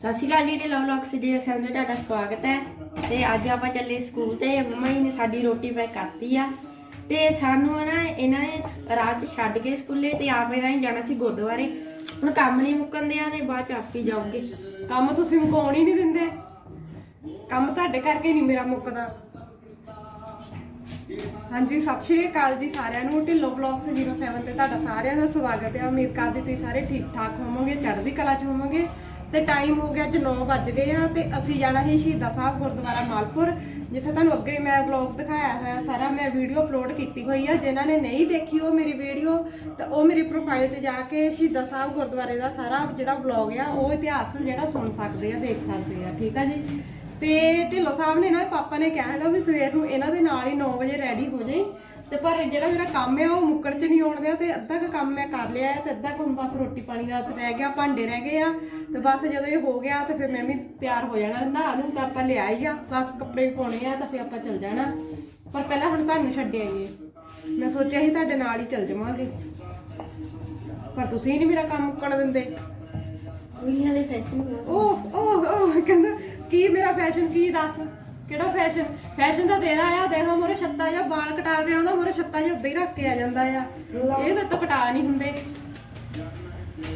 ਸਤਿ ਸ਼੍ਰੀ ਅਕਾਲ ਜੀ ਤੇ ਲਵ ਲੌਕਸ ਜੀ ਸਾਨੂੰ ਤੁਹਾਡਾ ਸਵਾਗਤ ਹੈ। ਤੇ ਅੱਜ ਆਪਾਂ ਚੱਲੇ ਸਕੂਲ ਤੇ, ਮੰਮਾ ਜੀ ਨੇ ਸਾਡੀ ਰੋਟੀ ਪੈਕ ਕਰਤੀ ਆ। ਤੇ ਸਾਨੂੰ ਨਾ, ਇਹਨਾਂ ਨੇ ਰਾਤ ਛੱਡ ਕੇ ਸਕੂਲੇ ਤੇ ਆਪ ਇਹਨਾਂ ਨੇ ਜਾਣਾ ਸੀ ਗੁਰਦੁਆਰੇ। ਹੁਣ ਕੰਮ ਨਹੀਂ ਮੁੱਕਣ ਦਿਆ ਤੇ ਬਾਅਦ ਚ ਆਪ ਹੀ ਜਾਓਗੇ ਕੰਮ ਤੁਸੀਂ ਮੁਕਾਉਣ ਹੀ ਨਹੀਂ ਦਿੰਦੇ। ਕੰਮ ਤੁਹਾਡੇ ਕਰਕੇ ਨਹੀਂ ਮੇਰਾ ਮੁੱਕਦਾ। ਹਾਂਜੀ, ਸਤਿ ਸ਼੍ਰੀ ਅਕਾਲ ਜੀ ਸਾਰਿਆਂ ਨੂੰ। ਢਿੱਲੋ ਬਲੌਗਸ 07 ਤੇ ਤੁਹਾਡਾ ਸਾਰਿਆਂ ਦਾ ਸਵਾਗਤ ਹੈ। ਉਮੀਦ ਕਰਦੀ ਤੁਸੀਂ ਸਾਰੇ ਠੀਕ ਠਾਕ ਹੋਵੋਗੇ, ਚੜ੍ਹਦੀ ਕਲਾ 'ਚ ਹੋਵੋਗੇ। ਤੇ ਟਾਈਮ ਹੋ ਗਿਆ ਅੱਜ 9 ਵੱਜ ਗਏ ਆ ਤੇ ਅਸੀਂ ਜਾਣਾ ਹੈ ਸ਼ਹੀਦਾਂ ਸਾਹਿਬ ਗੁਰਦੁਆਰਾ ਮਾਲਪੁਰ, ਜਿੱਥੇ ਤੁਹਾਨੂੰ ਅੱਗੇ ਮੈਂ ਵਲੌਗ ਦਿਖਾਇਆ ਹੋਇਆ ਸਾਰਾ, ਮੈਂ ਵੀਡੀਓ ਅਪਲੋਡ ਕੀਤੀ ਹੋਈ ਆ। ਜਿਨ੍ਹਾਂ ਨੇ ਨਹੀਂ ਦੇਖੀ ਉਹ ਮੇਰੀ ਵੀਡੀਓ ਤਾਂ ਉਹ ਮੇਰੀ ਪ੍ਰੋਫਾਈਲ 'ਚ ਜਾ ਕੇ ਸ਼ਹੀਦਾਂ ਸਾਹਿਬ ਗੁਰਦੁਆਰੇ ਦਾ ਸਾਰਾ ਜਿਹੜਾ ਵਲੌਗ ਆ, ਉਹ ਇਤਿਹਾਸ ਜਿਹੜਾ ਸੁਣ ਸਕਦੇ ਆ, ਦੇਖ ਸਕਦੇ ਆ। ਠੀਕ ਆ ਜੀ? ਤੇ ਢਿੱਲੋਂ ਸਾਹਿਬ ਨੇ ਨਾ, ਪਾਪਾ ਨੇ ਕਿਹਾ ਹੈਗਾ ਵੀ ਸਵੇਰ ਨੂੰ ਇਹਨਾਂ ਦੇ ਨਾਲ ਹੀ 9 ਵਜੇ ਰੈਡੀ ਹੋ ਜਾਈ। ਤੇ ਪਰ ਜਿਹੜਾ ਮੇਰਾ ਕੰਮ ਹੈ ਉਹ ਮੁੱਕਣ ਚ ਨਹੀਂ ਆਉਣ ਦਿਆ ਤੇ ਅੱਧਾ ਕੁ ਕੰਮ ਮੈਂ ਕਰ ਲਿਆ ਹੈ ਤੇ ਅੱਧਾ ਕੁ ਹੁਣ ਬਸ ਰੋਟੀ ਪਾਣੀ ਦਾ ਰਹਿ ਗਿਆ ਭਾਂਡੇ ਰਹਿ ਗਏ ਆ ਤੇ ਬਸ ਜਦੋਂ ਇਹ ਹੋ ਗਿਆ ਤੇ ਫਿਰ ਮੈਂ ਵੀ ਤਿਆਰ ਹੋ ਜਾਣਾ ਨਹਾ ਨੂੰ ਤਾਂ ਆਪਾਂ ਲਿਆ ਹੀ ਆ ਬਸ ਕੱਪੜੇ ਪਾਉਣੇ ਆ ਤਾਂ ਫਿਰ ਆਪਾਂ ਚੱਲ ਜਾਣਾ। ਪਰ ਪਹਿਲਾਂ ਹੁਣ ਤੁਹਾਨੂੰ ਛੱਡ ਆਈਏ ਮੈਂ ਸੋਚਿਆ ਸੀ ਤੁਹਾਡੇ ਨਾਲ ਹੀ ਚੱਲ ਜਾਵਾਂਗੇ। ਪਰ ਤੁਸੀਂ ਨਹੀਂ ਮੇਰਾ ਕੰਮ ਮੁੱਕਣ ਦਿੰਦੇ। ਕੁੜੀਆਂ ਦੇ ਫੈਸ਼ਨ ਉਹ ਉਹ ਉਹ ਕਹਿੰਦਾ ਕੀ ਮੇਰਾ ਫੈਸ਼ਨ ਕੀ ਦੱਸ? ਕਿਹੜਾ ਫੈਸ਼ਨ ਫੈਸ਼ਨ ਤਾਂ ਤੇਰਾ ਆ ਦੇਖੋ ਮੋਰੇ ਛੱਤਾ ਜਾਂ ਵਾਲ ਕਟਾ ਕੇ ਆਉਂਦਾ ਮੋਰੇ ਛੱਤਾ ਜਿਹਾ ਉੱਦਾਂ ਹੀ ਰੱਖ ਕੇ ਆ ਜਾਂਦਾ ਆ। ਇਹ ਤਾਂ ਤੋਂ ਕਟਾ ਨਹੀਂ ਹੁੰਦੇ।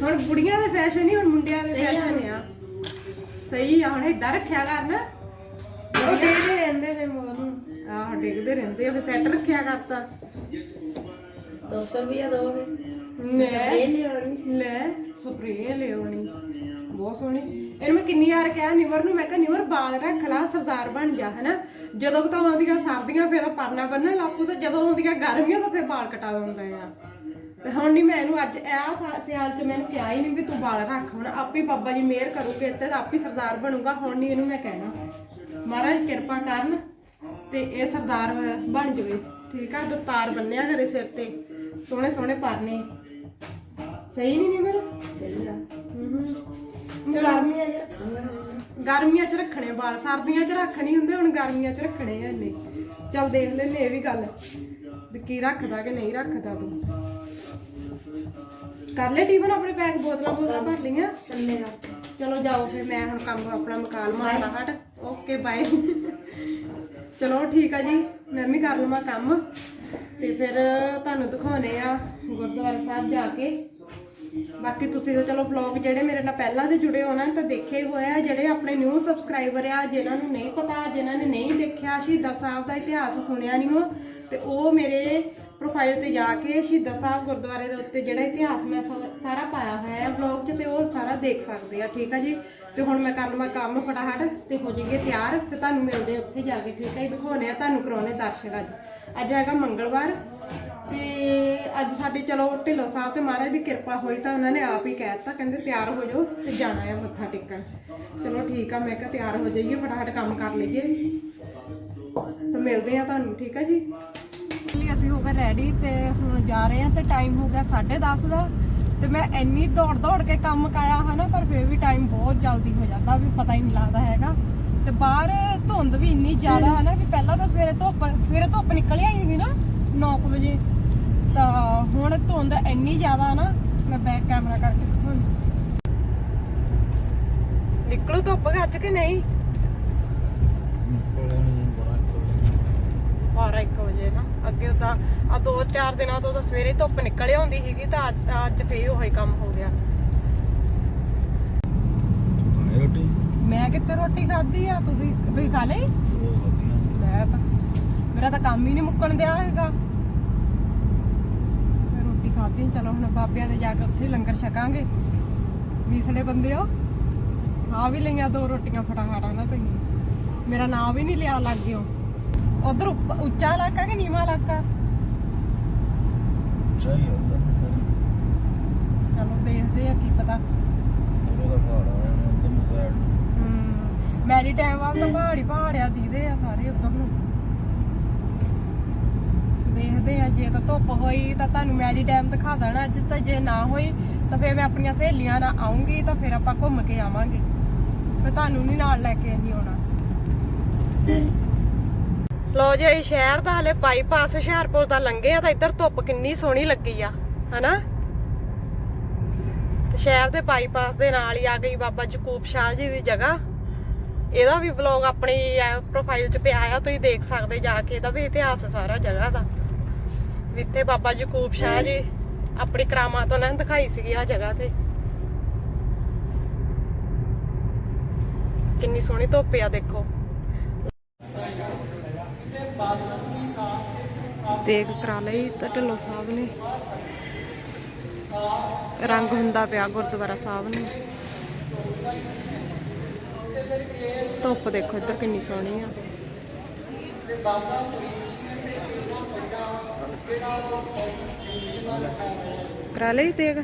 ਹੁਣ ਬੁੜੀਆਂ ਦੇ ਫੈਸ਼ਨ ਨਹੀਂ ਹੁਣ ਮੁੰਡਿਆਂ ਦੇ। ਫੈਸ਼ਨ ਆ ਸਹੀ ਆ ਹੁਣ ਏਦਾਂ ਰੱਖਿਆ ਕਰਨਾ ਉਹ ਦੇਖਦੇ ਰਹਿੰਦੇ ਫੇ ਮੋਰ ਨੂੰ। ਆਹ ਡਿੱਗਦੇ ਰਹਿੰਦੇ ਆ ਫੇ ਸੈੱਟ ਰੱਖਿਆ ਕਰਤਾ। 200 ਰੁਪਿਆ ਦੋ ਫੇ ਲੈ ਲੈ ਸਪਰੇਅ ਲਿਆਉਣੀ। ਬਹੁਤ ਸੋਹਣੀ। ਇਹਨੂੰ ਮੈਂ ਕਿੰਨੀ ਵਾਰ ਕਿਹਾ ਨਿਵਰ ਨੂੰ ਮੈਂ ਕਿਹਾ ਨਿਵਰ ਬਾਲ ਰੱਖ ਲਾ ਸਰਦਾਰ ਬਣ ਜਾ ਹਨਾ। ਜਦੋਂ ਤਾਂ ਆਉਂਦੀਆਂ ਸਰਦੀਆਂ ਫੇਰ ਪਰਨਾ ਬੰਨਣ ਲਾਪੂ ਤੇ ਜਦੋਂ ਆਉਂਦੀਆਂ ਗਰਮੀਆਂ ਤਾਂ ਫੇਰ ਬਾਲ ਕਟਾ ਦਿੰਦਾ ਆ। ਤੇ ਹੁਣ ਨਹੀਂ ਮੈਂ ਇਹਨੂੰ ਅੱਜ ਇਹ ਸਿਆਲ ਚ ਮੈਨੂੰ ਕਿਹਾ ਹੀ ਨਹੀਂ ਵੀ ਤੂੰ ਬਾਲ ਰੱਖ ਹੁਣ ਆਪੇ ਬਾਬਾ ਜੀ ਮਿਹਰ ਕਰੂਗੇ ਤੇ ਆਪੇ ਸਰਦਾਰ ਬਣੂਗਾ ਹੁਣ ਨਹੀਂ ਇਹਨੂੰ ਮੈਂ ਕਹਿਣਾ। ਮਹਾਰਾਜ ਕਿਰਪਾ ਕਰਨ ਤੇ ਇਹ ਸਰਦਾਰ ਬਣ ਜਾਵੇ ਠੀਕ ਆ? ਦਸਤਾਰ ਬੰਨਿਆ ਕਰੇ ਸਿਰ ਤੇ ਸੋਹਣੇ ਸੋਹਣੇ ਪਰਨੇ। ਸਹੀ ਨਹੀਂ ਨਿਮਰ ਸਹੀ ਆ। ਹੂੰ। ਗਰਮੀਆਂ ਚ ਰੱਖੂੰਗਾ ਗਰਮੀਆਂ 'ਚ ਰੱਖਣੇ ਵਾਲ ਸਰਦੀਆਂ 'ਚ ਰੱਖ ਨਹੀਂ ਹੁੰਦੇ ਹੁਣ ਗਰਮੀਆਂ 'ਚ ਰੱਖਣੇ ਆ ਇਹਨੇ ਚੱਲ ਦੇਖ ਲੈਨੇ ਇਹ ਵੀ ਗੱਲ ਵੀ ਕੀ ਰੱਖਦਾ ਕਿ ਨਹੀਂ ਰੱਖਦਾ ਤੂੰ। ਕਰ ਲੈ ਟੀਵਨ ਆਪਣੇ ਬੈਗ ਬੋਤਲਾਂ ਬੋਤਲਾਂ ਭਰ ਲਈਆਂ। ਚੱਲੇ ਆ। ਚਲੋ ਜਾਓ ਫਿਰ ਮੈਂ ਹੁਣ ਕੰਮ ਆਪਣਾ ਮਕਾਲ ਮਾਰਨਾ ਹਟ। ਓਕੇ ਬਾਏ ਚਲੋ ਠੀਕ ਆ ਜੀ ਮੈਂ ਵੀ ਕਰ ਲਵਾਂ ਕੰਮ। ਤੇ ਫਿਰ ਤੁਹਾਨੂੰ ਦਿਖਾਉਣੇ ਆ ਗੁਰਦੁਆਰਾ ਸਾਹਿਬ ਜਾ ਕੇ। ਬਾਕੀ ਤੁਸੀਂ ਤਾਂ ਚਲੋ ਵਲੌਗ ਜਿਹੜੇ ਮੇਰੇ ਨਾਲ ਪਹਿਲਾਂ ਦੇ ਜੁੜੇ ਹੋ ਨਾ ਤਾਂ ਦੇਖੇ ਹੀ ਹੋਏ ਆ ਜਿਹੜੇ ਆਪਣੇ ਨਿਊ ਸਬਸਕ੍ਰਾਈਬਰ ਆ, ਜਿਨ੍ਹਾਂ ਨੂੰ ਨਹੀਂ ਪਤਾ, ਜਿਨ੍ਹਾਂ ਨੇ ਨਹੀਂ ਦੇਖਿਆ, ਸ਼ਹੀਦਾਂ ਸਾਹਿਬ ਦਾ ਇਤਿਹਾਸ ਸੁਣਿਆ ਨਹੀਂ ਉਹ, ਤੇ ਉਹ ਮੇਰੇ ਪ੍ਰੋਫਾਈਲ ਤੇ ਜਾ ਕੇ ਸ਼ਹੀਦਾਂ ਸਾਹਿਬ ਗੁਰਦੁਆਰੇ ਦੇ ਉੱਤੇ ਜਿਹੜਾ ਇਤਿਹਾਸ ਮੈਂ ਸਾਰਾ ਪਾਇਆ ਹੋਇਆ ਹੈ ਵਲੌਗ 'ਚ, ਤੇ ਉਹ ਸਾਰਾ ਦੇਖ ਸਕਦੇ ਆ, ਠੀਕ ਆ ਜੀ? ਤੇ ਹੁਣ ਮੈਂ ਕਰ ਲਵਾਂ ਕੰਮ ਫਟਾਫਟ, ਤੇ ਹੋ ਜਾਈਏ ਤਿਆਰ ਫਿਰ ਤੁਹਾਨੂੰ ਮਿਲਦੇ ਉੱਥੇ ਜਾ ਕੇ, ਠੀਕ ਆ ਜੀ? ਦਿਖਾਉਣੇ ਆ ਤੁਹਾਨੂੰ ਕਰਾਉਣੇ ਦਰਸ਼ਨ ਅੱਜ। ਅੱਜ ਹੈਗਾ ਮੰਗਲਵਾਰ ਤੇ ਅੱਜ ਸਾਡੀ, ਚਲੋ, ਢਿੱਲੋਂ ਸਾਹਿਬ ਤੇ ਮਹਾਰਾਜ ਦੀ ਕਿਰਪਾ ਹੋਈ ਤਾਂ ਉਹਨਾਂ ਨੇ ਆਪ ਹੀ ਕਹਿ ਦਿੱਤਾ, ਕਹਿੰਦੇ ਤਿਆਰ ਹੋ ਜਾਓ ਤੇ ਜਾਣਾ ਹੈ ਮੱਥਾ ਟੇਕਣ। ਚਲੋ, ਠੀਕ ਆ, ਮੈਂ ਕਿਹਾ ਤਿਆਰ ਹੋ ਜਾਈਏ, ਫਟਾਫਟ ਕੰਮ ਕਰ ਲਈਏ। ਤਾਂ ਮਿਲਦੇ ਆ ਤੁਹਾਨੂੰ, ਠੀਕ ਆ ਜੀ? ਲਈ ਅਸੀਂ ਹੋ ਗਏ ਰੈਡੀ ਤੇ ਹੁਣ ਜਾ ਰਹੇ ਆ ਤੇ ਟਾਈਮ ਹੋ ਗਿਆ 10:30 ਦਾ। ਤੇ ਮੈਂ ਇੰਨੀ ਦੌੜ ਦੌੜ ਕੇ ਕੰਮ ਕਾਇਆ ਹਨਾ, ਪਰ ਫਿਰ ਵੀ ਟਾਈਮ ਬਹੁਤ ਜਲਦੀ ਹੋ ਜਾਂਦਾ, ਵੀ ਪਤਾ ਹੀ ਨਹੀਂ ਲੱਗਦਾ ਹੈਗਾ। ਤੇ ਬਾਹਰ ਧੁੰਦ ਵੀ ਇੰਨੀ ਜ਼ਿਆਦਾ ਹੈ ਨਾ ਵੀ ਪਹਿਲਾਂ ਤਾਂ ਸਵੇਰੇ ਧੁੱਪ ਸਵੇਰੇ ਧੁੱਪ ਨਿਕਲ ਆਈ ਸੀ ਨਾ 9 ਵਜੇ। ਤਾਂ ਹੁਣ ਧੁੰਦ ਇੰਨੀ ਜ਼ਿਆਦਾ ਨਾ ਮੈਂ ਬੈਕ ਕੈਮਰਾ ਕਰਕੇ ਦਿਖਾਉਂਦੀ ਨਿਕਲੂ ਧੁੱਪ ਗੱਜ ਕੇ ਨਹੀਂ? 12 1 ਵਜੇ ਨਾ ਅੱਗੇ ਤਾਂ ਆ ਦੋ ਚਾਰ ਦਿਨਾਂ ਤੋਂ ਤਾਂ ਸਵੇਰੇ ਧੁੱਪ ਨਿਕਲ ਆਉਂਦੀ ਸੀਗੀ ਤਾਂ ਅੱਜ ਫੇਰ ਉਹੀ ਕੰਮ ਹੋ ਗਿਆ। ਰੋਟੀ? ਮੈਂ ਕਿੱਥੇ ਰੋਟੀ ਖਾਧੀ ਆ? ਤੁਸੀਂ ਤੁਸੀਂ ਖਾ ਲਈ? ਉਹ ਵਧੀਆ। ਲੈ ਤਾਂ ਮੇਰਾ ਤਾਂ ਕੰਮ ਹੀ ਨਹੀਂ ਮੁੱਕਣ ਦਿਆ ਹੈਗਾ। ਖਾਧੀ ਚਲੋ ਹੁਣ ਬਾਬਿਆਂ ਦੇ ਜਾ ਕੇ ਉੱਥੇ ਲੰਗਰ ਛਕਾਂਗੇ। ਵੀਸਲੇ ਬੰਦੇ ਹੋ ਆ ਵੀ ਲਈਆਂ ਦੋ ਰੋਟੀਆਂ ਫਟਾਫਟਾ ਨਾ ਤੁਸੀਂ? ਮੇਰਾ ਨਾਮ ਵੀ ਨਹੀਂ ਲਿਆ ਲੱਗ ਗਿਓ। ਉਧਰ ਉੱਚਾ ਇਲਾਕਾ ਕਿ ਨੀਵਾਂ ਇਲਾਕਾ? ਚਾਹੀ ਹੁੰਦਾ ਚਲੋ ਦੇਖਦੇ ਆ ਕੀ ਪਤਾ। ਉਹਦਾ ਪਹਾੜ ਆ ਰਿਹਾ ਉਧਰ ਨੂੰ ਸਾਈਡ ਨੂੰ ਹਮ, ਮੈਰੀ ਟਾਈਮ ਵੱਲ ਤਾਂ ਪਹਾੜੀ ਪਹਾੜਿਆ ਦੀਦੇ ਆ ਸਾਰੇ ਉਧਰ ਨੂੰ। ਦੇਖਦੇ ਆ, ਜੇ ਤਾਂ ਧੁੱਪ ਹੋਈ ਤਾਂ ਤੁਹਾਨੂੰ ਮੈਰੀ ਡੈਮ ਦਿਖਾ ਦੇਣਾ, ਅੱਜ ਤਾਂ ਜੇ ਨਾ ਹੋਈ ਤਾਂ ਫਿਰ ਮੈਂ ਆਪਣੀਆਂ ਸਹੇਲੀਆਂ ਨਾਲ ਆਉਂਗੀ ਤਾਂ ਫਿਰ ਆਪਾਂ ਘੁੰਮ ਕੇ ਆਵਾਂਗੇ। ਮੈਂ ਤੁਹਾਨੂੰ ਨਹੀਂ ਨਾਲ ਲੈ ਕੇ ਅਸੀਂ ਆਉਣਾ। ਲੋ ਜੀ, ਅਸੀਂ ਸ਼ਹਿਰ ਦਾ ਹਲੇ ਬਾਈਪਾਸ ਹੁਸ਼ਿਆਰਪੁਰ ਦਾ ਲੰਘੇ ਆ ਤਾਂ ਇੱਧਰ ਧੁੱਪ ਕਿੰਨੀ ਸੋਹਣੀ ਲੱਗੀ ਆ, ਹਨਾ? ਤੇ ਸ਼ਹਿਰ ਦੇ ਬਾਈਪਾਸ ਦੇ ਨਾਲ ਹੀ ਆ ਗਈ ਬਾਬਾ ਜਕੂਬ ਸ਼ਾਹ ਜੀ ਦੀ ਜਗ੍ਹਾ। ਇਹਦਾ ਵੀ ਵਲੌਗ ਆਪਣੀ ਪ੍ਰੋਫਾਈਲ 'ਚ ਪਿਆ ਆ, ਤੁਸੀਂ ਦੇਖ ਸਕਦੇ ਜਾ ਕੇ, ਇਹਦਾ ਵੀ ਇਤਿਹਾਸ ਸਾਰਾ ਜਗ੍ਹਾ ਦਾ। ਵੀ ਇੱਥੇ ਬਾਬਾ ਜਕੂਬ ਸ਼ਾਹ ਜੀ ਆਪਣੀ ਕਰਾਮਾਤ ਉਹਨਾਂ ਨੇ ਦਿਖਾਈ ਸੀਗੀ ਆ ਜਗ੍ਹਾ ਤੇ। ਕਿੰਨੀ ਸੋਹਣੀ ਧੁੱਪ ਆ ਦੇਖੋ। ਦੇਗ ਕਰਾ ਲਈ ਤਾਂ ਢੱਲੋ ਸਾਹਿਬ ਨੇ। ਰੰਗ ਹੁੰਦਾ ਪਿਆ ਗੁਰਦੁਆਰਾ ਸਾਹਿਬ ਨੂੰ। ਧੁੱਪ ਦੇਖੋ ਇੱਧਰ ਕਿੰਨੀ ਸੋਹਣੀ ਆ। ਕਰਾ ਲਈ ਦੇਗ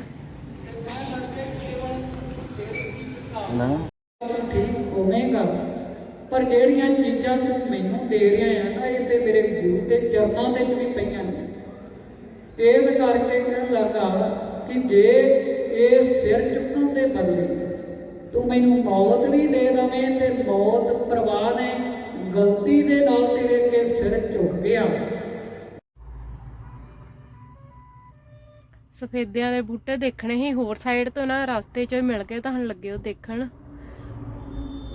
ਨਾ। ਠੀਕ ਹੋਵੇਗਾ। ਪਰ ਜਿਹੜੀਆਂ ਚੀਜ਼ਾਂ ਤੂੰ ਮੈਨੂੰ ਦੇ ਰਿਹਾ ਹੈ ਨਾ ਇਹ ਤੇ ਮੇਰੇ ਗੁਰੂ ਦੇ ਚਰਨਾਂ ਦੇ ਵੀ ਪਈਆਂ ਨੇ। ਇਹ ਕਰਕੇ ਇਹ ਲੱਗਾ ਕਿ ਜੇ ਇਹ ਸਿਰ ਚੁੱਕਣ ਦੇ ਬਦਲੇ ਤੂੰ ਮੈਨੂੰ ਮੌਤ ਵੀ ਦੇ ਦਵੇਂ ਤੇ ਮੌਤ ਪ੍ਰਵਾਹ ਨੇ ਗਲਤੀ ਦੇ ਨਾਲ ਤੇਰੇ ਅੱਗੇ ਸਿਰ ਝੁਕ ਗਿਆ ਸਫੇਦਿਆਂ ਦੇ ਬੂਟੇ ਦੇਖਣੇ ਹੀ ਹੋਰ ਸਾਈਡ ਤੋਂ ਨਾ ਰਸਤੇ 'ਚ ਮਿਲ ਗਏ ਤਾਂ ਲੱਗੇ ਉਹ ਦੇਖਣ।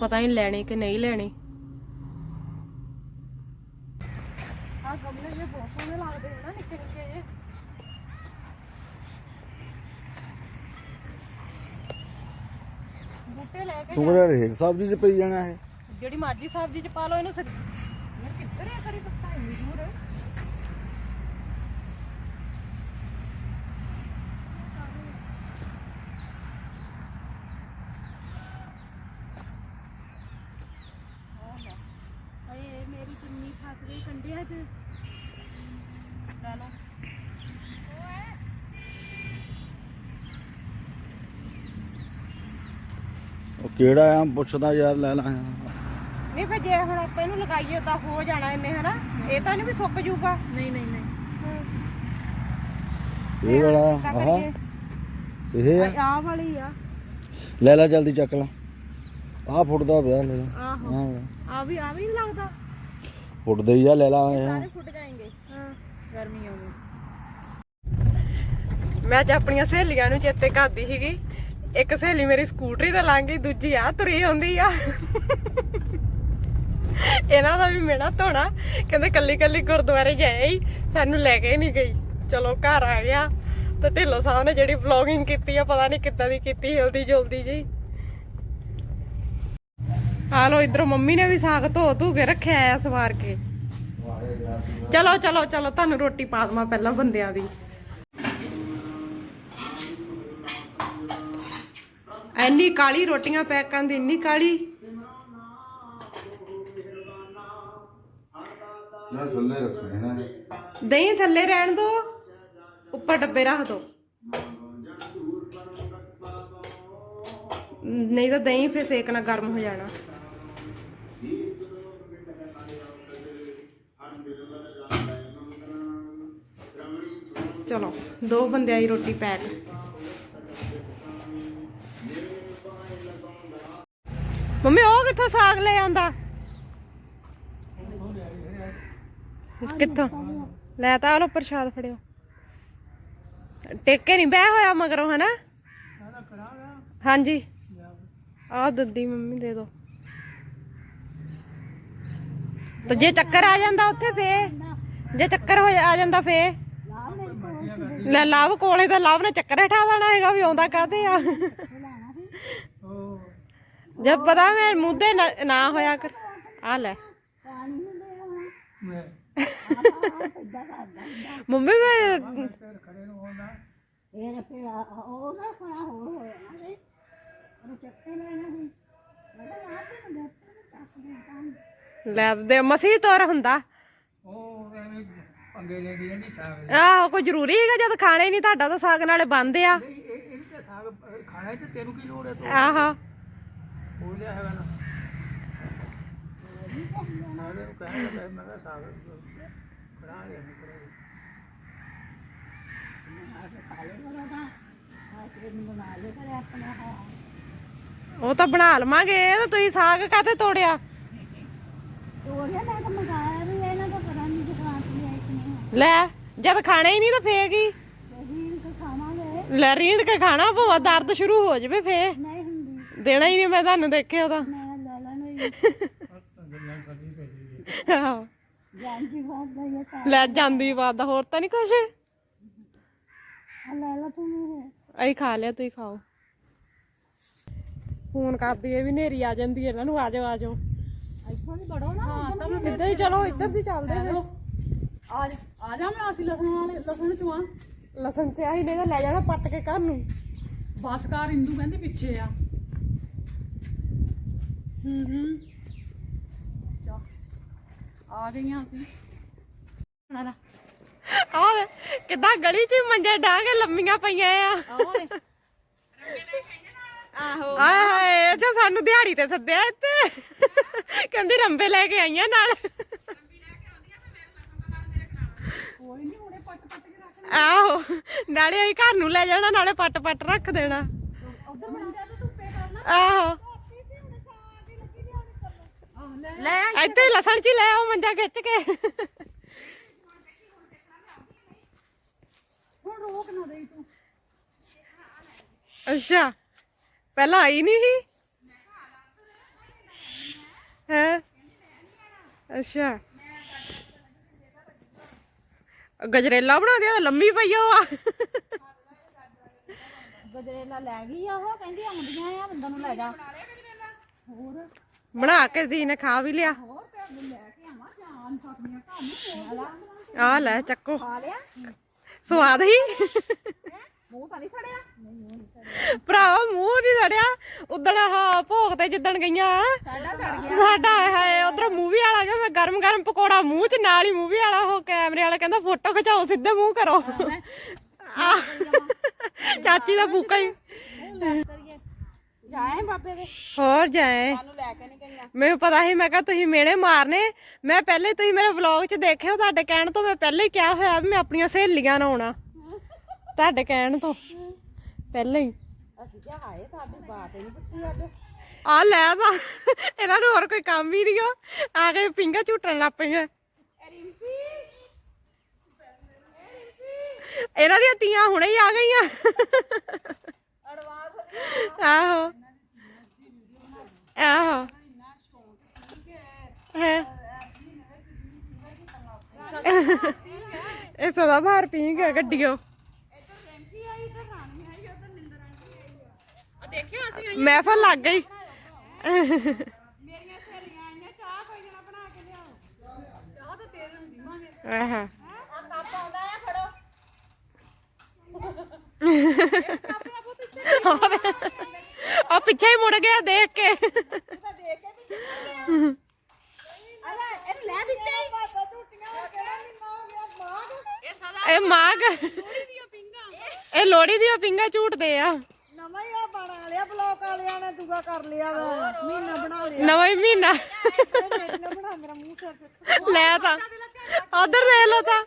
ਪਤਾ ਨਹੀਂ ਲੈਣੇ ਕਿ ਨਹੀਂ ਲੈਣੇ। ਆ ਗਮਲੇ ਜੇ ਬਹੁਤ ਸੋਹਣੇ ਲੱਗਦੇ ਹਨ ਨਾ ਨਿੱਕੇ ਨਿੱਕੇ ਜੇ ਬੂਟੇ ਲੈ ਕੇ ਕਿਹੜਾ ਰੇਖ ਸਬਜ਼ੀ ਚ ਪਈ ਜਾਣਾ ਇਹ। ਜਿਹੜੀ ਮਰਜ਼ੀ ਸਬਜ਼ੀ 'ਚ ਪਾ ਲਓ ਇਹਨੂੰ ਸਰ ਯਾਰ ਕਿੱਧਰ ਆ ਕਰੀ ਪੱਤਾ ਇੰਨੀ ਦੂਰ ਅਏ ਮੇਰੀ ਚੁੰਨੀ ਫਸ ਗਈ ਕੰਡਿਆਂ 'ਚ ਲੈ ਲਓ ਉਹ ਕਿਹੜਾ ਆ ਪੁੱਛਦਾ ਯਾਰ ਲੈ ਲਾ ਨਹੀਂ ਫਿਰ ਜੇ ਹੁਣ ਆਪਾਂ ਇਹਨੂੰ ਲਗਾਈਏ ਤਾਂ ਹੋ ਜਾਣਾ ਇਹਨੇ ਹਨਾ? ਇਹ ਤਾਂ ਨਹੀਂ ਵੀ ਸੁੱਕ ਜਾਊਗਾ। ਨਹੀਂ ਨਹੀਂ ਨਹੀਂ। ਇਹ ਵਾਲਾ ਆਹ। ਇਹ ਆ। ਆਹ ਵਾਲੀ ਆ। ਲੈ ਲੈ ਜਲਦੀ ਚੱਕ ਲਾ। ਆਹ ਫੁੱਟਦਾ ਪਿਆ ਲੈ ਲਾ ਆਹੋ ਆ ਵੀ ਆ ਵੀ ਨੀ ਲੱਗਦਾ। ਫੁੱਟਦੇ ਹੀ ਆ ਲੈ ਲਾ ਇਹ ਸਾਰੇ ਫੁੱਟ ਜਾਣਗੇ ਹਾਂ। ਗਰਮੀ ਹੋ ਗਈ ਮੈਂ ਅੱਜ ਆਪਣੀਆਂ ਸਹੇਲੀਆਂ ਨੂੰ ਚੇਤੇ ਕਰਦੀ ਸੀਗੀ ਇੱਕ ਸਹੇਲੀ ਮੇਰੀ ਸਕੂਟਰੀ ਤੇ ਲੰਘ ਗਈ, ਦੂਜੀ ਆ ਤੁਰੀ ਆਉਂਦੀ ਆ। ਇਹਨਾਂ ਦਾ ਵੀ ਮੇਣਾ ਧੋਣਾ। ਕਹਿੰਦੇ ਕੱਲੀ ਕੱਲੀ ਗੁਰਦੁਆਰੇ ਜਾਈ ਸਾਨੂੰ ਲੈ ਕੇ ਨਹੀਂ ਗਈ। ਚਲੋ ਘਰ ਆ ਗਿਆ। ਤੇ ਢਿੱਲੋ ਸਾਹਿਬ ਨੇ ਜਿਹੜੀ ਵਲੌਗਿੰਗ ਕੀਤੀ ਆ, ਪਤਾ ਨਹੀਂ ਕਿੱਦਾਂ ਦੀ ਕੀਤੀ, ਹਿਲਦੀ ਜੁਲਦੀ ਜੀ। ਆ ਲੋ ਇਧਰੋਂ ਮੰਮੀ ਨੇ ਵੀ ਸਾਗ ਧੋ ਧੂ ਕੇ ਰੱਖਿਆ ਆ, ਸਵਾਰ ਕੇ। ਚਲੋ ਚਲੋ ਚਲੋ, ਤੁਹਾਨੂੰ ਰੋਟੀ ਪਾ ਦਵਾਂ ਪਹਿਲਾਂ ਬੰਦਿਆਂ ਦੀ। ਐਨੀ ਕਾਲੀ ਰੋਟੀਆਂ ਪੈਕਾਂ ਦੀ ਇੰਨੀ ਕਾਲੀ। ਨਾ ਥੱਲੇ ਰੱਖਣੇ ਨਾ। ਦਹੀਂ ਥੱਲੇ ਰਹਿਣ ਦੋ ਉੱਪਰ ਡੱਬੇ ਰੱਖ ਦੋ। ਨਹੀਂ ਤਾਂ ਦਹੀਂ ਫੇ ਸੇਕ ਨਾਲ ਗਰਮ ਹੋ ਜਾਣਾ। ਚਲੋ ਦੋ ਬੰਦਿਆਂ ਦੀ ਰੋਟੀ ਪੈਕ। ਮੰਮੀ ਉਹ ਕਿੱਥੋਂ ਸਾਗ ਲੈ ਆਂਦਾ ਕਿੱਥੋਂ? ਲੈ ਤਾਂ ਲੋ ਪ੍ਰਸ਼ਾਦ ਫੜਿਓ। ਟੇਕੇ ਨਹੀਂ ਬਹਿ ਹੋਇਆ ਮਗਰੋਂ ਹਨਾ? ਹਾਂਜੀ। ਆਹ ਦੱਦੀ ਮੰਮੀ ਦੇ ਦੋ। ਤੇ ਜੇ ਚੱਕਰ ਆ ਜਾਂਦਾ ਉੱਥੇ ਫੇ ਜੇ ਚੱਕਰ ਹੋ ਆ ਜਾਂਦਾ ਫੇ ਲੈ ਲਾਭ ਕੋਲੇ ਤਾਂ ਲਾਭ ਨੇ ਚੱਕਰ ਹਟਾ ਦੇਣਾ ਹੈਗਾ ਵੀ ਆਉਂਦਾ ਕਾਹਦੇ ਆ? ਜਦ ਪਤਾ ਮੈਂ ਮੁੱਦੇ ਨਾ- ਹੋਇਆ ਕਰ। ਆ ਲੈ। ਮੰਮੀ ਮੈਂ ਇਹ ਫਿਰ ਉਹ ਨਾ ਖੜਾ ਹੋ ਹੋਇਆ ਉਹ ਚੱਕੇ ਲੈਣਾ ਸੀ। ਲੈ ਦੇ ਮਸੀ ਤੋਰ ਹੁੰਦਾ। ਉਹ ਐਵੇਂ ਪੰਗੇ ਲੈਂਦੀ ਰਹਿੰਦੀ ਸਾਗ ਆਹੋ ਕੋਈ ਜ਼ਰੂਰੀ ਹੈਗਾ ਜਦ ਖਾਣਾ ਨਹੀਂ ਤੁਹਾਡਾ ਤਾਂ ਸਾਗ ਨਾਲੇ ਬੰਦੇ ਆ। ਇਹ ਇਹ ਤੇ ਸਾਗ ਖਾਣਾ ਤੇ ਤੈਨੂੰ ਕੀ ਲੋੜ ਹੈ ਤੂੰ? ਆਹਾ। ਹੋ ਲਿਆ ਹੈਗਾ ਨਾ। ਮੈਂ ਉਹਨੂੰ ਕਹਿਣ ਲੱਗਾ ਮੈਂ ਕਿਹਾ ਸਾਗ ਖੜਾ ਲਿਆ ਨਹੀਂ ਕਰੇ ਉਹ ਤਾਂ ਬਣਾ ਲਵਾਂਗੇ ਇਹ ਤਾਂ ਤੁਸੀਂ ਸਾਗ ਕਾਤੇ ਤੋੜਿਆ? ਤੋੜਿਆ ਮੈਂ ਤਾਂ ਮੰਗਾਇਆ ਵੀ ਇਹਨਾਂ ਦਾ ਪਤਾ ਨਹੀਂ ਦੁਕਾਨ ਤੇ ਆਈ ਕਿ ਨਹੀਂ। ਲੈ ਜਦ ਖਾਣਾ ਹੀ ਨਹੀਂ ਤਾਂ ਖਾਵਾਂਗੇ। ਲੈ ਰੀਣ ਕੇ ਖਾਣਾ ਪਵਾ ਦਰਦ ਸ਼ੁਰੂ ਹੋ ਜਾਵੇ ਫੇ ਨਹੀਂ ਹੁੰਦੀ ਦੇਣਾ ਹੀ ਨਹੀਂ ਮੈਂ ਤੁਹਾਨੂੰ ਦੇਖਿਆ ਉਹਦਾ। ਮੈਂ ਲੈ ਲੈਣਾ ਹੀ ਆਹੋ। ਜਾਂਜੀ ਬਾਤ ਦਾ ਇਹ ਤਾਂ। ਲੈ ਜਾਂਦੀ ਬਾਤ ਦਾ ਹੋਰ ਤਾਂ ਨਹੀਂ ਕੁਛ? ਆ ਲੈ ਲਾ ਤੂੰ ਮੇਰੇ ਅਸੀਂ ਖਾ ਲਿਆ ਤੁਸੀਂ ਖਾਓ। ਫੋਨ ਕਰਦੀ ਏ ਵੀ ਨੇਰੀ ਆ ਜਾਂਦੀ ਹੈ ਇਹਨਾਂ ਨੂੰ ਆ ਜਾਓ ਆ ਜਾਓ। ਇੱਥੋਂ ਦੀ ਬੜੋ ਨਾ ਇੱਧਰ ਹੀ ਚਲੋ ਇੱਧਰ ਦੀ ਚੱਲਦੇ ਹਾਂ ਆ ਜਾ ਆ ਜਾ ਮੈਂ ਅਸੀਂ ਲਸਣ ਵਾਲੇ ਲਸਣ ਚਵਾ ਲਸਣ ਤੇ ਆਹੀ ਨੇ ਤਾਂ ਲੈ ਜਾਣਾ ਪੱਟ ਕੇ ਘਰ ਨੂੰ। ਬਸ ਕਾਰ ਇੰਦੂ ਕਹਿੰਦੀ ਪਿੱਛੇ ਆ। ਹੂੰ ਹੂੰ। ਚਾ ਆ ਗਈਆਂ ਅਸੀਂ। ਆਹ ਕਿੱਦਾਂ ਗਲੀ 'ਚ ਮੰਜੇ ਡਾਂਗੇ ਲੰਮੀਆਂ ਪਈਆਂ ਆ। ਆਹੋ। ਆਏ ਅੱਛਾ ਸਾਨੂੰ ਦਿਹਾੜੀ ਤੇ ਸੱਦਿਆ ਇੱਥੇ। ਕਹਿੰਦੀ ਰੰਬੇ ਲੈ ਕੇ ਆਈਆਂ ਨਾਲ। ਆਹੋ ਨਾਲੇ ਅਸੀਂ ਘਰ ਨੂੰ ਲੈ ਜਾਣਾ ਨਾਲੇ ਪੱਟ ਪੱਟ ਰੱਖ ਦੇਣਾ। ਆਹੋ। ਲੈ ਇੱਥੇ ਲਸਣ ਚ ਲੈ ਆਓ ਮੰਜਾ ਖਿੱਚ ਕੇ। ਹੁਣ ਰੋਕ ਨਾ ਦੇਈ ਤੂੰ। ਅੱਛਾ ਪਹਿਲਾਂ ਆਈ ਨਹੀਂ ਸੀ? ਹੈ? ਅੱਛਾ। ਗਜਰੇਲਾ ਬਣਾ ਦਿਆ ਲੰਮੀ ਪਈ ਉਹ। ਆ ਗਜਰੇਲਾ ਲੈ ਗਈ ਆ ਉਹ ਕਹਿੰਦੀ ਆਉਂਦੀਆਂ ਆ ਬੰਦਾ ਨੂੰ ਲੈ ਜਾ। ਬਣਾ ਕੇ ਦੀ ਨੇ ਖਾ ਵੀ ਲਿਆ। ਆ ਲੈ ਚੱਕੋ। ਖਾ ਲਿਆ? ਸਵਾਦ ਹੀ। ਮੂੰਹ ਤਾਂ ਨਹੀਂ ਫੜਿਆ ਭਰਾਵਾ ਮੂੰਹ ਨਹੀਂ ਸੜਿਆ। ਉਦਣ ਆਹ ਭੋਗ ਤੇ ਜਿੱਦਣ ਗਈਆਂ। ਸਾਡਾ ਹੈ ਉਧਰ ਮੂਵੀ ਵਾਲਾ ਗਿਆ। ਮੈਂ ਗਰਮ ਗਰਮ ਪਕੌੜਾ ਮੂੰਹ ਚ ਨਾਲ ਹੀ ਮੂਵੀ ਵਾਲਾ ਉਹ ਕੈਮਰੇ ਵਾਲਾ ਕਹਿੰਦਾ ਫੋਟੋ ਖਿਚਾਓ ਸਿੱਧੇ ਮੂੰਹ ਕਰੋ। ਚਾਚੀ ਦਾ ਫੂਕਾ ਹੀ। ਜਾਏ ਬਾਬੇ ਦੇ? ਹੋਰ ਜਾਏ। ਸਾਨੂੰ ਲੈ ਕੇ ਨਹੀਂ ਗਈਆਂ। ਮੈਨੂੰ ਪਤਾ ਸੀ ਮੈਂ ਕਿਹਾ ਤੁਸੀਂ ਮੇਲੇ ਮਾਰਨੇ। ਮੈਂ ਪਹਿਲੇ ਤੁਸੀਂ ਮੇਰੇ ਵਲੌਗ 'ਚ ਦੇਖਿਓ ਤੁਹਾਡੇ ਕਹਿਣ ਤੋਂ ਮੈਂ ਪਹਿਲੇ ਹੀ ਕਿਹਾ ਹੋਇਆ ਵੀ ਮੈਂ ਆਪਣੀਆਂ ਸਹੇਲੀਆਂ ਨਾਲ ਆਉਣਾ। ਤੁਹਾਡੇ ਕਹਿਣ ਤੋਂ। ਪਹਿਲੇ ਹੀ। ਅਸੀਂ ਕਿਹਾ ਹਾਏ ਸਾਡੀ ਬਾਤ ਹੀ ਨਹੀਂ ਪੁੱਛੀ ਅੱਜ। ਆ ਲੈ ਤਾਂ ਇਹਨਾਂ ਨੂੰ ਹੋਰ ਕੋਈ ਕੰਮ ਹੀ ਨਹੀਂ ਆ ਕੇ ਪਿੰਗਾ ਝੂਟਣ ਲੱਗ ਪਈਆਂ। ਇਹਨਾਂ ਦੀਆਂ ਤੀਆਂ ਹੁਣੇ ਹੀ ਆ ਗਈਆਂ। ਆਹੋ। ਆਹੋ। ਹੈ। ਇਹ ਸਦਾ ਬਾਹਰ ਪੀਂਗ ਗੱਡੀਓ। ਮਹਿਫਲ ਲੱਗ ਗਈ। ਆਹਾ ਉਹ ਪਿੱਛੇ ਹੀ ਮੁੜ ਗਿਆ ਦੇਖ ਕੇ ਅਰੇ ਇਹਨੂੰ ਲੈ ਵੀ ਤੇ ਬਾਤਾਂ ਝੂਟੀਆਂ ਕਿਹੜਾ ਮਹੀਨਾ ਹੋ ਗਿਆ ਮਾਗ ਇਹ ਮਾਗ ਇਹ ਲੋੜੀ ਦੀਆਂ ਪਿੰਗਾ ਝੂਟਦੇ ਆ ਨਵਾਂ ਹੀ ਆ ਬਣਾ ਲਿਆ ਬਲੌਕ ਵਾਲਿਆਂ ਨੇ ਦੂਆ ਕਰ ਲਿਆ ਵਾ। ਮਹੀਨਾ ਬਣਾ ਲਿਆ। ਨਵਾਂ ਹੀ ਮਹੀਨਾ। ਮੇਰੇ ਨਾਲ ਬਣਾ ਮੇਰਾ ਮੂੰਹ ਸਿਰ ਤੇ ਲੈ ਤਾਂ ਉਧਰ ਦੇਖ ਲਓ ਤਾਂ।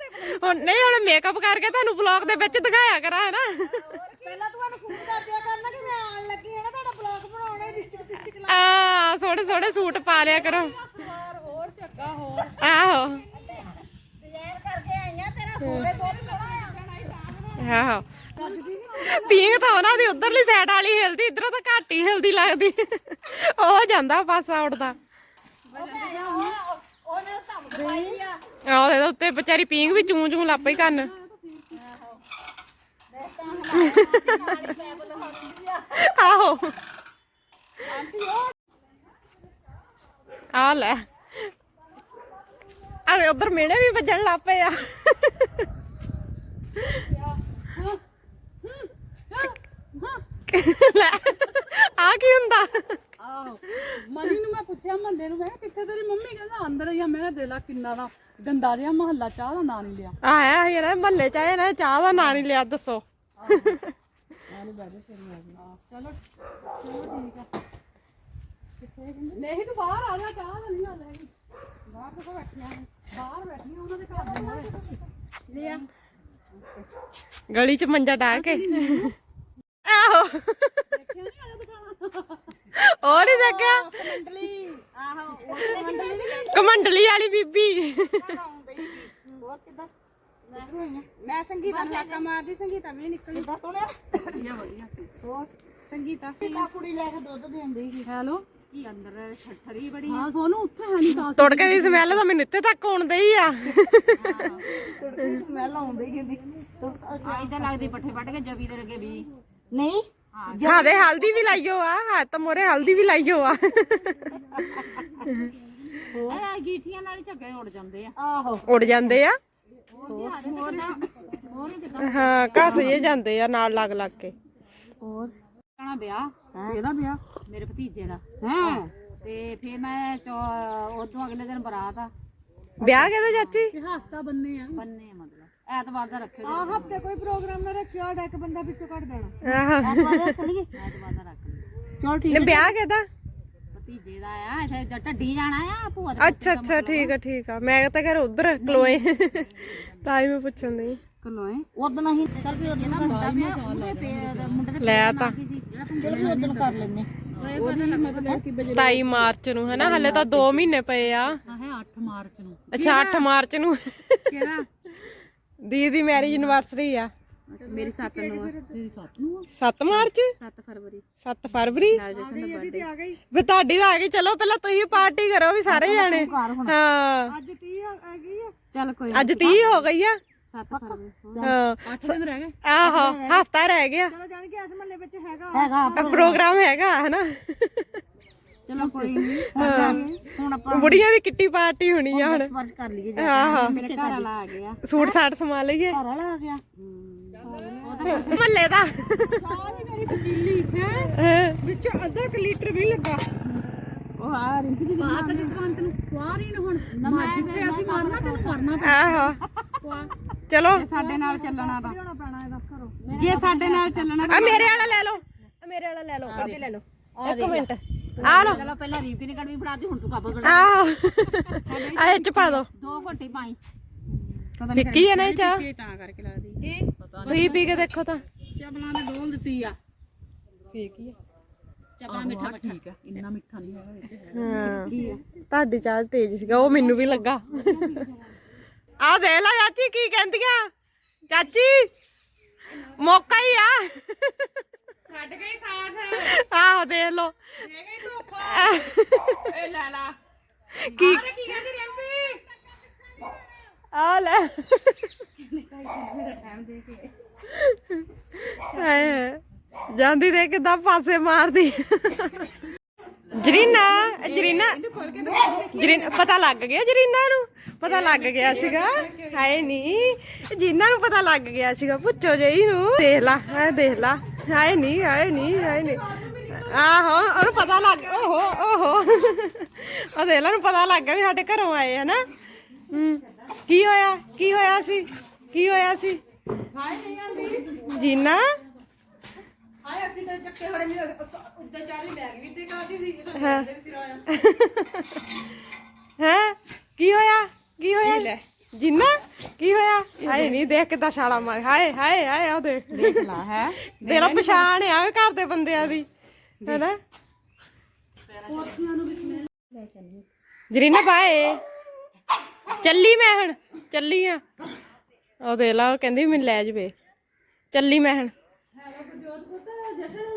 ਹੁਣ ਨਹੀਂ ਹੁਣ ਮੇਕਅਪ ਕਰਕੇ ਤੁਹਾਨੂੰ ਬਲੌਗ ਦੇ ਵਿੱਚ ਦਿਖਾਇਆ ਕਰਾਂ ਹੈ ਨਾ। ਪਹਿਲਾਂ ਤੁਹਾਨੂੰ ਫੋਨ ਕਰ ਦਿਆ ਕਰਨਾ ਕਿ ਮੈਂ ਆਣ ਲੱਗੀ ਹੈ ਨਾ ਤੁਹਾਡਾ ਬਲੌਗ ਬਣਾਉਣਾ ਹੈ ਡਿਸਟਿਕ ਡਿਸਟਿਕ ਲਾ ਆ ਥੋੜੇ ਥੋੜੇ ਸੂਟ ਪਾ ਲਿਆ ਕਰੋ। ਹੋਰ ਝੱਗਾ ਹੋਰ। ਆਹੋ। ਡਿਜ਼ਾਈਨ ਕਰਕੇ ਆਈਆਂ ਤੇਰਾ ਸੋਹਣਾ ਆ। ਆਹੋ। ਪੀਂਗ ਤਾਂ ਉਹਨਾਂ ਦੀ ਉਧਰਲੀ ਸਾਈਡ ਵਾਲੀ ਹਿਲਦੀ, ਇਧਰੋਂ ਤਾਂ ਘੱਟ ਹੀ ਹਿਲਦੀ ਲੱਗਦੀ। ਉਹ ਜਾਂਦਾ ਪਾਸਾ ਉੱਡਦਾ ਆਹ ਉਹਦੇ ਉੱਤੇ ਵਿਚਾਰੀ ਪੀਂਗ ਵੀ ਚੂੰ ਚੂੰ ਲੱਪਈ ਕਰਨ। ਆਹੋ। ਆ ਲੈ। ਆਵੇ ਉਧਰ ਮੇਣੇ ਵੀ ਵੱਜਣ ਲੱਗ ਪਏ ਆ। ਲੈ ਆ ਕੀ ਹੁੰਦਾ? ਆਹੋ ਮਨੀ ਨੂੰ ਮੈਂ ਪੁੱਛਿਆ ਮਹੱਲੇ ਨੂੰ ਮੈਂ ਕਿਹਾ ਕਿੱਥੇ ਤੇਰੀ ਮੰਮੀ? ਕਹਿੰਦਾ ਅੰਦਰ ਹੀ ਆ। ਮੈਂ ਕਿਹਾ ਦੇ ਲਾ ਕਿੰਨਾ ਦਾ ਗੰਦਾ ਜਿਹਾ ਮਹੱਲਾ ਚਾਹ ਦਾ ਨਾਂ ਨਹੀਂ ਲਿਆ। ਆਇਆ ਯਾਰ ਮਹੱਲੇ ਚ ਨਾ ਚਾਹ ਦਾ ਨਾਂ ਨਹੀਂ ਲਿਆ ਦੱਸੋ। ਚਲੋ ਚਲੋ ਠੀਕ ਆ। ਨਹੀਂ ਤੂੰ ਬਾਹਰ ਆ ਜਾ ਚਾਹ ਦਾ ਨਹੀਂ ਗੱਲ ਹੈਗੀ। ਬਾਹਰ ਤੋਂ ਬੈਠੀਆਂ ਨੇ? ਬਾਹਰ ਬੈਠੀਆਂ ਉਹਨਾਂ ਦੇ ਘਰ ਦੇ ਮੂਹਰੇ ਲੈ ਆ ਗਲੀ ਚ ਮੰਜਾ ਢਾ ਕੇ। ਆਹੋ। ਦੇਖਿਆ? ਨਹੀਂ ਆ ਜਾ ਦਿਖਾਣਾ ਉਹ ਨਹੀਂ ਦੇਖਿਆ ਆਹੋ ਕਮੰਡਲੀ ਵਾਲੀ ਬੀਬੀ। ਆਉਂਦੀ ਹੀ ਹੋਰ ਕਿਦਾਂ? ਮੈਂ ਸੰਗੀਤਾ ਨੂੰ ਹਾਕਾ ਮਾਰਦੀ ਸੰਗੀਤਾ ਵੀ ਨਿਕਲੀ। ਕਿੱਦਾਂ ਸੁਣਿਆ ਵਧੀਆ ਵਧੀਆ। ਹੋਰ? ਸੰਗੀਤਾ। ਕਿੱਦਾਂ ਕੁੜੀ ਲੈ ਕੇ ਦੁੱਧ ਦੇਂਦੀ ਸੀ। ਹੈਲੋ? ਕੀ ਅੰਦਰ ਛੱਠਰੀ ਬੜੀ ਹਾਂ। ਸੋਨੂੰ ਉੱਥੇ ਹੈ ਨਹੀਂ ਤਾਂ। ਤੜਕੇ ਦੀ ਸਮੈਲ ਤਾਂ ਮੈਨੂੰ ਇੱਥੇ ਤੱਕ ਆਉਣ ਡਈ ਆ। ਤੁੜਕੇ ਦੀ ਸਮੈਲ ਆਉਂਦੀ ਆਈ ਤਾਂ ਲੱਗਦੀ ਪੱਠੇ ਵੱਢ ਕੇ ਜਵੀ ਦੇ ਲੱਗੇ ਵੀ। ਨਹੀਂ? ਹਾਂ ਦੇ ਹਲਦੀ ਵੀ ਲਾਈਓ ਆ ਹਾਂ ਤਾਂ ਮੋਰੇ ਹਲਦੀ ਵੀ ਲਾਈਓ ਆ। ਇਹ ਗੀਠੀਆਂ ਨਾਲ ਹੀ ਝੱਗੇ ਉੜ ਜਾਂਦੇ ਆ। ਆਹੋ। ਉੜ ਜਾਂਦੇ ਆ। ਹਾਂ ਘਸ ਜੇ ਜਾਂਦੇ ਆ ਨਾਲ ਲੱਗ ਲੱਗ ਕੇ। ਹੋਰ? ਕਹਣਾ ਵਿਆਹ ਇਹਦਾ ਵਿਆਹ ਮੇਰੇ ਭਤੀਜੇ ਦਾ। ਹੈ। ਤੇ ਫੇਰ ਮੈਂ ਉਦੋਂ ਅਗਲੇ ਦਿਨ ਬਰਾਤ ਆ। ਵਿਆਹ ਕਿਹਦਾ ਚਾਚੀ? ਹਫਤਾ ਬੰਨੇ ਆ। ਬੰਨੇ ਆ ਮਤਲਬ ਐਤਵਾਰ ਦਾ ਰੱਖਿਓ ਆ ਹਫ਼ਤੇ ਕੋਈ ਪ੍ਰੋਗਰਾਮ ਨਾ ਰੱਖਿਓ ਡੈਕ ਬੰਦਾ ਵਿੱਚੋਂ ਕੱਢ ਦੇਣਾ। ਆਹ। ਐਤਵਾਰ ਰੱਖ ਲਈਏ? ਐਤਵਾਰ ਦਾ ਰੱਖ ਲਿਓ ਚਲ ਠੀਕ ਨੇ ਵਿਆਹ ਕਿਹਦਾ? ਭਤੀਜੇ ਦਾ ਆ ਇੱਥੇ ਜ- ਢੱਡੀ ਜਾਣਾ ਆ ਭੂਆ ਦੇ ਅੱਛਾ ਅੱਛਾ ਠੀਕ ਆ ਠੀਕ ਆ। ਮੈਂ ਤਾਂ ਘਰ ਉਧਰ ਕਲੋਏ ਤਾਂ ਹੀ ਮੈਂ ਪੁੱਛਣ ਨਹੀਂ ਕਲੋਏ ਉਦੋਂ ਅਸੀਂ ਚੱਲ ਵੀ ਉਦੋਂ ਕਰ ਮੁੰਡਾ ਪਿਆ ਉਹਦੇ ਪੇ ਮੁੰਡੇ ਦੇ ਲੈ ਤਾਂ। ਚੱਲ ਵੀ ਉਦੋਂ ਕਰ ਲੈਨੇ ਮਤਲਬ ਕਿ 27 ਮਾਰਚ ਨੂੰ ਹਨਾ? ਹਲੇ ਤਾਂ 2 ਮਹੀਨੇ ਪਏ ਆ। ਹੈ 8 ਮਾਰਚ ਨੂੰ। ਅੱਛਾ 8 ਮਾਰਚ ਨੂੰ। ਕਿਹੜਾ? ਦੀ ਦੀ ਮੈਰਿਜ ਐਨਵਰਸਰੀ ਆ। ਮੇਰੀ 7 ਨੂੰ ਆ। ਤੇਰੀ 7 ਨੂੰ 7 ਮਾਰਚ? 7 ਫਰਵਰੀ। 7 ਫਰਵਰੀ? ਨਾਲ ਜਸ਼ਨ ਦਾ ਬਰਥਡੇ ਆ ਗਈ। ਵੀ ਤੁਹਾਡੀ ਤਾਂ ਆ ਗਈ। ਚਲੋ ਪਹਿਲਾਂ ਤੁਸੀਂ ਪਾਰਟੀ ਕਰੋ ਵੀ ਸਾਰੇ ਜਾਣੇ। ਹਾਂ। ਅੱਜ 30 ਆ ਗਈ ਆ। ਚੱਲ ਕੋਈ ਅੱਜ 30 ਹੋ ਗਈ ਆ। 7 ਫਰਵਰੀ। ਹਾਂ। 8 ਦਿਨ ਰਹਿ ਗਏ। ਆਹੋ ਹਫਤਾ ਰਹਿ ਗਿਆ। ਚਲੋ ਜਾਣ ਕੇ ਇਸ ਮਹੱਲੇ ਵਿੱਚ ਹੈਗਾ। ਹੈਗਾ। ਪ੍ਰੋਗਰਾਮ ਹੈਗਾ ਹਨਾ। ਚਲੋ ਕੋਈ ਨਹੀਂ ਹੁਣ ਆਪਾਂ ਬੁੜੀਆਂ ਦੀ ਕਿੱਟੀ ਪਾਰਟੀ ਹੋਣੀ ਆ ਹੁਣ ਵਰਜ ਕਰ ਲਈਏ ਆਹੋ ਮੇਰੇ ਘਰ ਵਾਲਾ ਆ ਗਿਆ। ਸੂਟ ਸਾਟ ਸਮਾ ਲਈਏ। ਘਰ ਵਾਲਾ ਆ ਗਿਆ। ਮੱਲੇ ਦਾ। ਸਾਰੀ ਮੇਰੀ ਪਤੀਲੀ ਹੈ? ਹਾਂ। ਵਿੱਚ ਅੱਧਾ ਕੁ ਲੀਟਰ ਵੀ ਲੱਗਾ। ਉਹ ਆ ਰਿੰਕੀ ਦੀ ਬਾਤ ਜਸਵੰਤ ਨੂੰ ਕੁਆਰੀ ਨੂੰ ਹੁਣ। ਮਰ ਜਿੱਥੇ ਅਸੀਂ ਮਰਨਾ ਤੈਨੂੰ ਮਰਨਾ ਆਹੋ। ਚਲੋ। ਸਾਡੇ ਨਾਲ ਚੱਲਣਾ ਤਾਂ। ਹੋਣਾ ਪੈਣਾ ਇਹਦਾ ਘਰੋਂ। ਜੇ ਸਾਡੇ ਨਾਲ ਚੱਲਣਾ ਆ ਮੇਰੇ ਵਾਲਾ ਲੈ ਲਓ। ਆ ਮੇਰੇ ਵਾਲਾ ਲੈ ਲਓ ਤਾਂ ਲੈ ਲਓ। ਇੱਕ ਮਿੰਟ। ਆ ਲਓ। ਚਲੋ ਪਹਿਲਾਂ ਰੀਪੀ ਨੇ ਕੜਵੀ ਫੜਾਤੀ ਹੁਣ ਤੂੰ ਕੱਪ ਕੜਾ ਆਹੋ। ਆ ਇਹ ਚ ਪਾ ਦੋ। ਦੋ ਘੋਟੀ ਪਾਈ। ਫਿੱਕੀ ਹੈ ਨਾ ਇਹ ਚਾਹ? ਇਹ ਤਾਂ ਕਰਕੇ ਲੱਗਦੀ ਇਹ? ਪਤਾ ਤੁਸੀਂ ਪੀ ਕੇ ਦੇਖੋ ਤਾਂ। ਚਪਲਾਂ ਨੇ ਡੋਲ ਦਿੱਤੀ ਆ। ਠੀਕ ਹੀ ਚਪਲਾਂ ਮਿੱਠਾ ਮਿੱਠਾ। ਠੀਕ ਆ। ਇੰਨਾ ਮਿੱਠਾ ਨਹੀਂ ਹੈਗਾ ਵਿੱਚ ਹਾਂ। ਕੀ ਆ। ਤੁਹਾਡੀ ਚਾਹ ਤੇਜ਼ ਸੀਗਾ ਉਹ ਮੈਨੂੰ ਵੀ ਲੱਗਾ। ਆ ਦੇ ਲੈ ਚਾਚੀ ਕੀ ਕਹਿੰਦੀਆਂ। ਚਾਚੀ ਮੌਕਾ ਹੀ ਆ। ਛੱਡ ਗਈ ਸਾਥ। ਆਹੋ ਦੇਖ ਲੋ ਦੇ ਗਈ ਧੋਖਾ। ਇਹ ਲੈ ਲਾ। ਕੀ ਅਰੇ ਕੀ ਕਹਿੰਦੀ ਰੈਂਪੀ ਆ ਲੈ। ਮੇਰਾ ਟਾਈਮ ਦੇ ਕੇ। ਹਾਏ ਹਾਏ। ਜਾਂਦੀ ਦੇ ਕਿਦਾਂ ਪਾਸੇ ਮਾਰਦੀ। ਜਰੀਨਾ ਜਰੀਨਾ। ਜਰੀਨਾ ਪਤਾ ਲੱਗ ਗਿਆ ਜਰੀਨਾ ਨੂੰ? ਪਤਾ ਲੱਗ ਗਿਆ ਸੀਗਾ। ਹਾਏ ਨਹੀਂ ਜੀਨਾ ਨੂੰ ਪਤਾ ਲੱਗ ਗਿਆ ਸੀਗਾ। ਪੁੱਛੋ ਜਈ ਨੂੰ। ਦੇਖ ਲਾ ਦੇਖ ਲਾ। ਹਾਏ ਨਹੀਂ ਹਾਏ ਨਹੀਂ ਹਾਏ ਨਹੀਂ ਆਹੋ ਉਹਨੂੰ ਪਤਾ ਲੱਗ ਓਹੋ ਓਹੋ। ਉਹ ਲਾ ਨੂੰ ਪਤਾ ਲੱਗ ਗਿਆ ਵੀ ਸਾਡੇ ਘਰੋਂ ਆਏ ਹਨਾ? ਹੂੰ। ਕੀ ਹੋਇਆ? ਕੀ ਹੋਇਆ ਸੀ? ਕੀ ਹੋਇਆ ਸੀ? ਹਾਏ ਨਹੀਂ ਆਂਦੀ ਜੀਨਾ? ਹਾਏ ਅਸੀਂ ਤਾਂ ਚੱਕੇ ਹੋੜੇ ਨਹੀਂ ਉੱਤੇ ਚਾੜੀ ਬੈਗ ਵੀ ਤੇ ਕਾਦੀ ਸੀ। ਦੇ ਵਿੱਚ ਆਇਆ ਹੈ? ਕੀ ਹੋਇਆ? ਕੀ ਹੋਇਆ? ਜਿੰਨਾ? ਕੀ ਹੋਇਆ? ਹਾਏ ਨਹੀਂ ਦੇਖ ਕਿਦਾਂ ਛਾਲਾ ਮਾਰ ਹਾਏ ਹਾਏ ਹਾਏ ਆ ਦੇਖ। ਦੇਖ ਲਾ ਹੈ। ਤੇਰਾ ਪਛਾਣ ਆ ਘਰ ਦੇ ਬੰਦਿਆਂ ਦੀ। ਹੈਨਾ? ਕੋਰਸੀਆਂ ਨੂੰ ਵੀ ਸਮੈਲ ਜਰੀਨਾ ਬਾਏ ਚੱਲੀ ਮੈਂ ਹੁਣ ਚੱਲੀ ਆ। ਉਹ ਦੇ ਲਾ ਉਹ ਕਹਿੰਦੀ ਮੈਨੂੰ ਲੈ ਜਵੇ। ਚੱਲੀ ਮੈਂ ਹੁਣ।